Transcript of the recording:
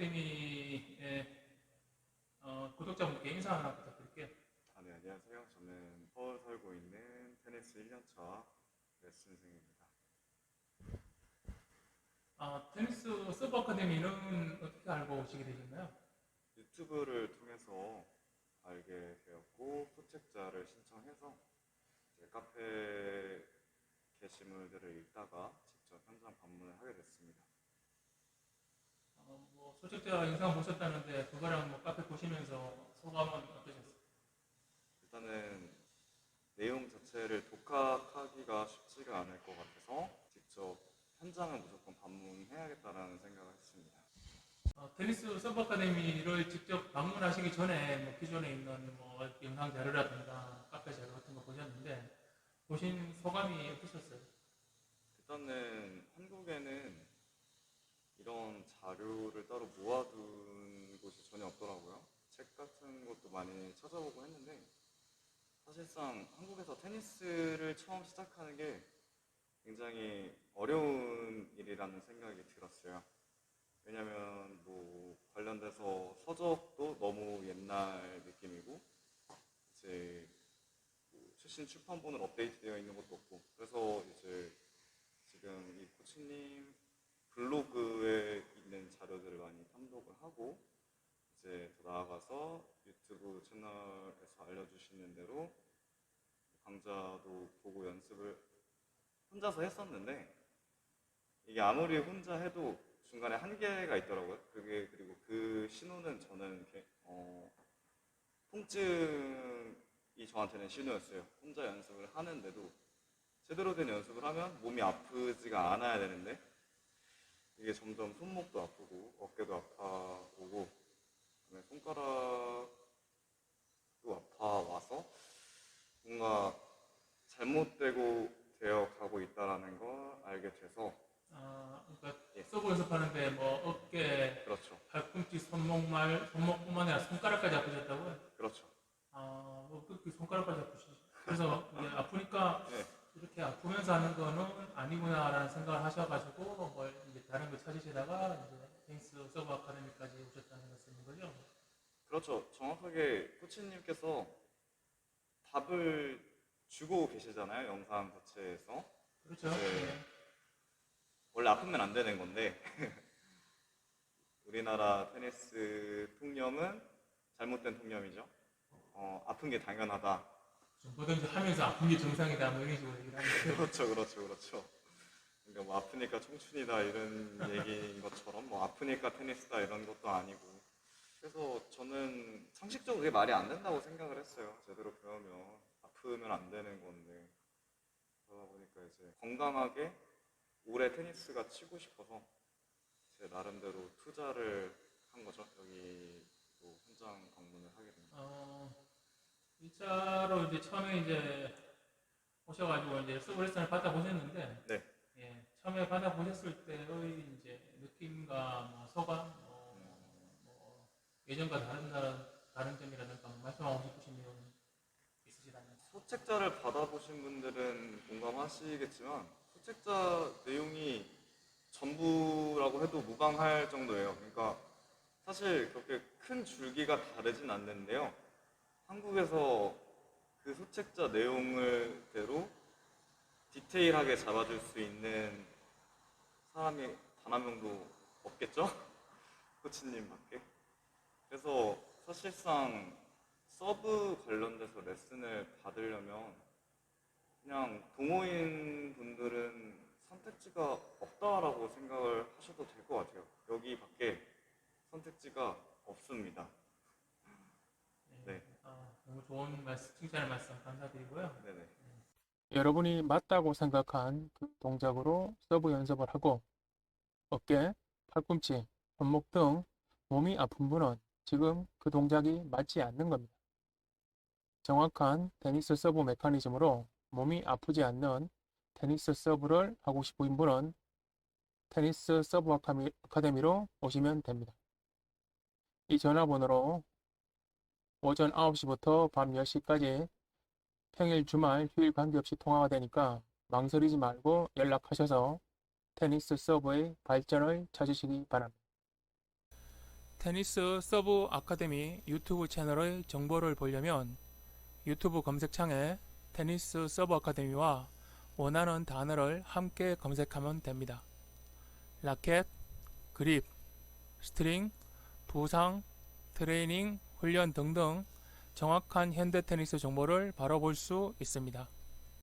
아카데미의 어, 구독자분께 인사 하나 부탁드릴게요. 아, 네, 안녕하세요. 저는 서울 살고 있는 테니스 1년차 레슨생입니다. 아, 테니스 서브 아카데미는 어떻게 알고 오시게 되셨나요? 유튜브를 통해서 알게 되었고 소책자를 신청해서 이제 카페 게시물들을 읽다가 직접 현장 방문을 하게 됐습니다. 소책자 영상 보셨다는데 그거랑 뭐 카페 보시면서 소감은 어떠셨어요? 일단은 내용 자체를 독학하기가 쉽지가 않을 것 같아서 직접 현장을 무조건 방문해야겠다라는 생각을 했습니다. 어, 테니스 서브 아카데미를 직접 방문하시기 전에 뭐 기존에 있는 뭐 영상 자료라든가 카페 자료 같은 거 보셨는데 보신 소감이 어떠셨어요? 일단은 한국에는 이런 자료를 따로 모아둔 곳이 전혀 없더라고요. 책 같은 것도 많이 찾아보고 했는데 사실상 한국에서 테니스를 처음 시작하는 게 굉장히 어려운 일이라는 생각이 들었어요. 왜냐면 뭐 관련돼서 서적도 너무 옛날 느낌이고 이제 뭐 최신 출판본으로 업데이트되어 있는 것도 없고 그래서 이제 지금 이 코치님 블로그에 있는 자료들을 많이 탐독을 하고 이제 더 나아가서 유튜브 채널에서 알려주시는 대로 강좌도 보고 연습을 혼자서 했었는데 이게 아무리 혼자 해도 중간에 한계가 있더라고요. 그게 그리고 그 신호는 저는 개- 어, 통증이 저한테는 신호였어요. 혼자 연습을 하는데도 제대로 된 연습을 하면 몸이 아프지가 않아야 되는데 이게 점점 손목도 아프고 어깨도 아파오고 그다음에 손가락도 아파와서 뭔가 잘못되고 되어 가고 있다라는 걸 알게 돼서 아, 그러니까 예. 서브 연습하는데 뭐 어깨, 그렇죠, 팔꿈치, 손목말, 손목뿐만 아니라 손가락까지 아프셨다고요? 그렇죠. 아, 뭐 어떻게 손가락까지 아프시죠? 그래서 이게 아프니까 네. 이렇게 아프면서 하는 거는 아니구나라는 생각을 하셔가지고 뭐 이제 다른 거 찾으시다가 이제 테니스 서브 아카데미까지 오셨다는 말씀인 거죠? 그렇죠. 정확하게 코치님께서 답을 주고 계시잖아요. 영상 자체에서. 그렇죠? 네. 네. 원래 아프면 안 되는 건데 우리나라 테니스 통념은 잘못된 통념이죠. 어, 아픈 게 당연하다. 좀 뭐든지 하면서 아픈 게 정상이다 뭐 이런 식으로 얘기를 하는데 그렇죠, 그렇죠, 그렇죠. 그러니까 뭐 아프니까 청춘이다 이런 얘기인 것처럼 뭐 아프니까 테니스다 이런 것도 아니고 그래서 저는 상식적으로 그게 말이 안 된다고 생각을 했어요. 제대로 배우면 아프면 안 되는 건데 그러다 보니까 이제 건강하게 오래 테니스가 치고 싶어서 제 나름대로 투자를 한 거죠. 여기 또 현장 방문을 하게 됩니다. 어, 1차로 이제 처음에 이제 오셔가지고 이제 서브 레슨을 받아 보셨는데 네. 예, 처음에 받아보셨을 때의 이제 느낌과 뭐 소감, 뭐, 뭐 예전과 다른 다른 다른 점이라든가 뭐 말씀하고 싶으신 내용 있으시다면 소책자를 받아보신 분들은 공감하시겠지만 소책자 내용이 전부라고 해도 무방할 정도예요. 그러니까 사실 그렇게 큰 줄기가 다르진 않는데요. 한국에서 그 소책자 내용을 대로 디테일하게 잡아줄 수 있는 사람이 단 한 명도 없겠죠? 코치님밖에. 그래서 사실상 서브 관련돼서 레슨을 받으려면 그냥 동호인 분들은 선택지가 없다라고 생각을 하셔도 될 것 같아요. 여기 밖에 선택지가 없습니다. 네. 아, 너무 좋은 말씀, 칭찬의 말씀 감사드리고요. 네네. 여러분이 맞다고 생각한 그 동작으로 서브 연습을 하고 어깨, 팔꿈치, 손목 등 몸이 아픈 분은 지금 그 동작이 맞지 않는 겁니다. 정확한 테니스 서브 메커니즘으로 몸이 아프지 않는 테니스 서브를 하고 싶은 분은 테니스 서브 아카데미로 오시면 됩니다. 이 전화번호로 오전 9시부터 밤 10시까지 평일, 주말, 휴일 관계없이 통화가 되니까 망설이지 말고 연락하셔서 테니스 서브의 발전을 찾으시기 바랍니다. 테니스 서브 아카데미 유튜브 채널의 정보를 보려면 유튜브 검색창에 테니스 서브 아카데미와 원하는 단어를 함께 검색하면 됩니다. 라켓, 그립, 스트링, 부상, 트레이닝, 훈련 등등 정확한 현대 테니스 정보를 바로 볼 수 있습니다.